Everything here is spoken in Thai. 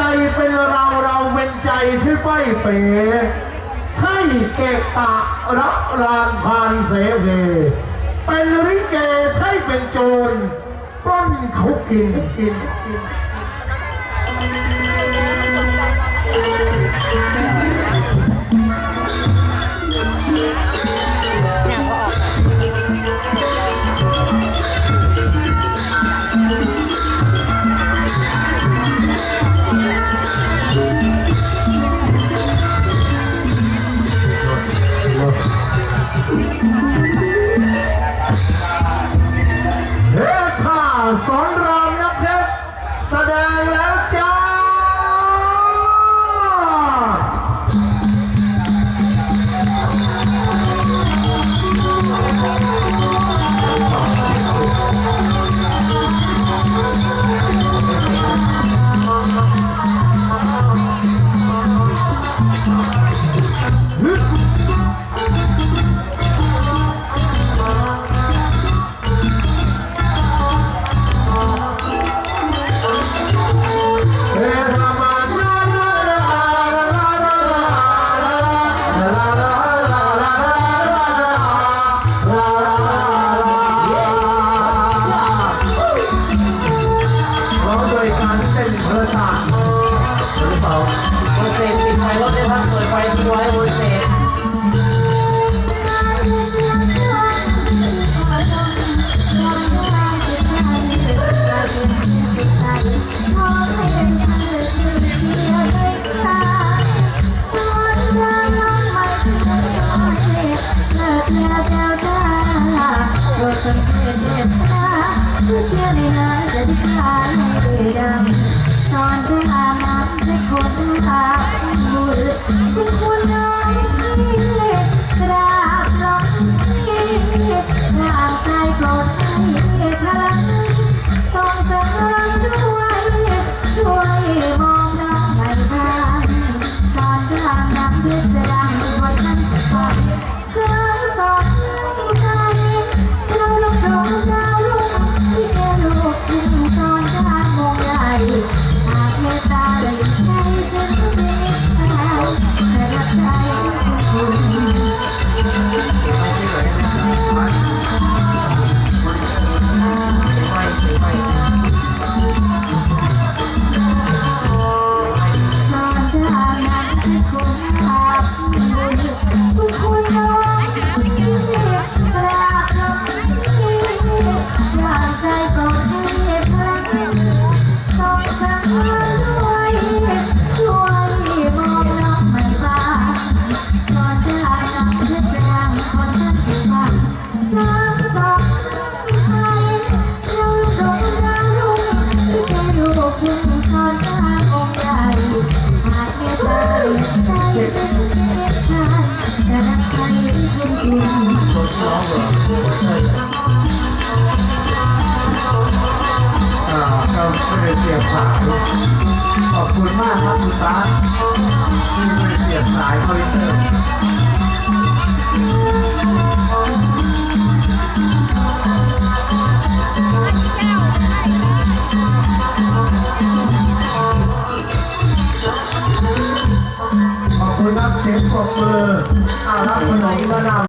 ใจเป็นเราเราเป็นใจที่ไม่เป๋ให้เกะตะรักรานพานเสเวเป็นริเกให้เป็นโจรต้นคุกกินกิน ขอบคุณมากครับคุณตาที่ไม่เสียบสายคอมวเตอร์ขอบคุณครับเชฟยงปรบมืออารับขนมมะนาว